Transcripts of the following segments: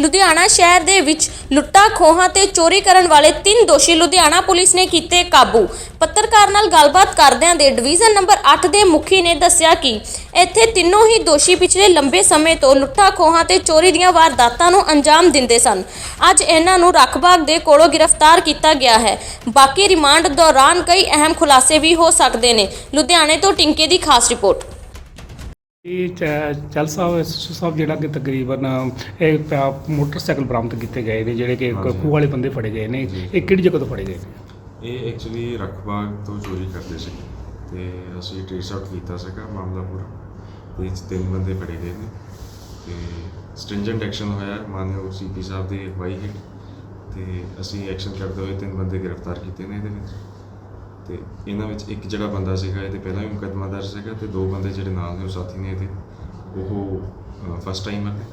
ਲੁਧਿਆਣਾ ਸ਼ਹਿਰ ਦੇ ਵਿੱਚ ਲੁੱਟਾਂ, ਖੋਹਾਂ ਤੇ ਚੋਰੀ ਕਰਨ ਵਾਲੇ ਤਿੰਨ ਦੋਸ਼ੀ ਲੁਧਿਆਣਾ ਪੁਲਿਸ ਨੇ ਕੀਤੇ ਕਾਬੂ। ਪੱਤਰਕਾਰ ਨਾਲ ਗੱਲਬਾਤ ਕਰਦਿਆਂ ਦੇ ਡਿਵੀਜ਼ਨ ਨੰਬਰ 8 ਦੇ ਮੁਖੀ ਨੇ ਦੱਸਿਆ ਕਿ ਇੱਥੇ ਤਿੰਨੋਂ ਹੀ ਦੋਸ਼ੀ ਪਿਛਲੇ ਲੰਬੇ ਸਮੇਂ ਤੋਂ ਲੁੱਟਾਂ, ਖੋਹਾਂ ਤੇ ਚੋਰੀ ਦੀਆਂ ਵਾਰਦਾਤਾਂ ਨੂੰ ਅੰਜਾਮ ਦਿੰਦੇ ਸਨ। ਅੱਜ ਇਹਨਾਂ ਨੂੰ ਰੱਖਬਾਗ ਦੇ ਕੋਲੋਂ ਗ੍ਰਿਫਤਾਰ ਕੀਤਾ ਗਿਆ ਹੈ। ਬਾਕੀ ਰਿਮਾਂਡ ਦੌਰਾਨ ਕਈ ਅਹਿਮ ਖੁਲਾਸੇ ਵੀ ਹੋ ਸਕਦੇ ਨੇ। ਲੁਧਿਆਣੇ ਤੋਂ ਟਿੰਕੇ ਦੀ ਖਾਸ ਰਿਪੋਰਟ। ਇਹ ਚੱਲ ਸਾਹਿਬ ਐਸਐਸਓ ਸਾਹਿਬ ਜਿਹੜਾ ਕਿ ਤਕਰੀਬਨ ਇਹ ਪ- ਮੋਟਰਸਾਈਕਲ ਬਰਾਮਦ ਕੀਤੇ ਗਏ ਨੇ ਜਿਹੜੇ ਕਿ ਹਾਂਜੀ। ਖੂਹ ਵਾਲੇ ਬੰਦੇ ਫੜੇ ਗਏ ਨੇ। ਜੀ। ਇਹ ਕਿਹੜੀ ਜਗ੍ਹਾ ਤੋਂ ਫੜੇ ਗਏ ਨੇ? ਇਹ ਐਕਚੁਅਲੀ ਰਖਬਾਗ ਤੋਂ ਚੋਰੀ ਕਰਦੇ ਸੀ। ਤੇ ਅਸੀਂ ਟ੍ਰੇਸ ਆਊਟ ਕੀਤਾ ਸੀਗਾ ਮਾਮਲਾ ਪੂਰਾ ਇਹ 'ਚ ਤਿੰਨ ਬੰਦੇ ਫੜੇ ਗਏ ਨੇ। ਤੇ ਸਟ੍ਰਿੰਜੈਂਟ ਐਕਸ਼ਨ ਹੋਇਆ ਮਾਨਯੋਗ ਸੀਪੀ ਸਾਹਿਬ ਦੀ ਅਗਵਾਈ ਹੇਠ। ਤੇ ਅਸੀਂ ਐਕਸ਼ਨ ਕਰਦੇ ਹੋਏ ਤਿੰਨ ਬੰਦੇ ਗ੍ਰਿਫਤਾਰ ਕੀਤੇ ਨੇ ਇਹਦੇ ਵਿੱਚ। ਤੇ ਇਹਨਾਂ ਵਿੱਚ ਇੱਕ ਜਿਹੜਾ ਬੰਦਾ ਸੀਗਾ ਇਹਦੇ ਪਹਿਲਾਂ ਵੀ ਮੁਕੱਦਮਾ ਦਰਜ ਸੀਗਾ ਤੇ ਦੋ ਬੰਦੇ ਜਿਹੜੇ ਨਾਲ ਨੇ ਉਹ ਸਾਥੀ ਨੇ ਇਹਦੇ ਉਹ ਫਸਟ ਟਾਈਮ ਹੈ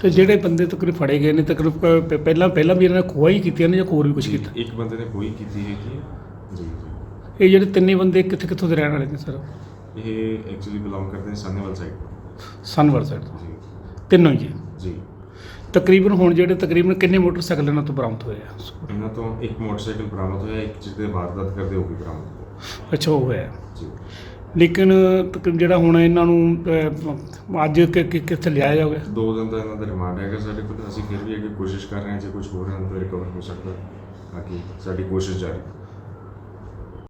ਤੇ ਜਿਹੜੇ ਬੰਦੇ ਤਕਰੀਬ ਫੜੇ ਗਏ ਨੇ ਤਕਰੀਬ ਪ- ਪਹਿਲਾਂ ਪਹਿਲਾਂ ਵੀ ਇਹਨਾਂ ਨੇ ਖੋਆ ਹੀ ਕੀਤੀਆਂ ਨੇ ਜਾਂ ਹੋਰ ਵੀ ਕੁਝ ਕੀਤਾ? ਇੱਕ ਬੰਦੇ ਨੇ ਕੋਈ ਕੀਤੀ ਹੈਗੀ ਹੈ। ਜੀ ਜੀ। ਇਹ ਜਿਹੜੇ ਤਿੰਨੇ ਬੰਦੇ ਕਿੱਥੇ ਕਿੱਥੋਂ ਦੇ ਰਹਿਣ ਵਾਲੇ ਨੇ ਸਰ? ਇਹ ਐਕਚੁਅਲੀ ਬਿਲੋਂਗ ਕਰਦੇ ਨੇ ਸਾਨੇਵਾਲ ਸਾਈਡ ਸਨਵਰ ਸਾਈਡ ਜੀ। ਤਿੰਨੋਂ ਹੀ ਜੀ। ਤਕਰੀਬਨ ਹੁਣ ਜਿਹੜੇ ਤਕਰੀਬਨ ਕਿੰਨੇ ਮੋਟਰਸਾਈਕਲ ਇਹਨਾਂ ਤੋਂ ਬਰਾਮਦ ਹੋਏ ਆ? ਇਹਨਾਂ ਤੋਂ ਇੱਕ ਮੋਟਰਸਾਈਕਲ ਬਰਾਮਦ ਹੋਇਆ ਇੱਕ ਜਿਹਦੇ ਵਾਰਦਾਤ ਕਰਦੇ ਉਹ ਵੀ ਬਰਾਮਦ ਹੋਇਆ। ਅੱਛਾ ਉਹ ਹੋਇਆ। ਜੀ। ਲੇਕਿਨ ਜਿਹੜਾ ਹੁਣ ਇਹਨਾਂ ਨੂੰ ਅੱਜ ਕਿੱਥੇ ਲਿਆਇਆ ਜਾਊਗਾ? ਦੋ ਦਿਨ ਦਾ ਇਹਨਾਂ ਦਾ ਰਿਮਾਂਡ ਹੈਗਾ ਸਾਡੇ ਕੋਲ ਅਸੀਂ ਫਿਰ ਵੀ ਅੱਗੇ ਕੋਸ਼ਿਸ਼ ਕਰ ਰਹੇ ਹਾਂ ਜੇ ਕੁਝ ਹੋਰ ਇਹਨਾਂ ਤੋਂ ਰਿਕਵਰ ਹੋ ਸਕਦਾ ਬਾਕੀ ਸਾਡੀ ਕੋਸ਼ਿਸ਼ ਜਾਰੀ ਹੈ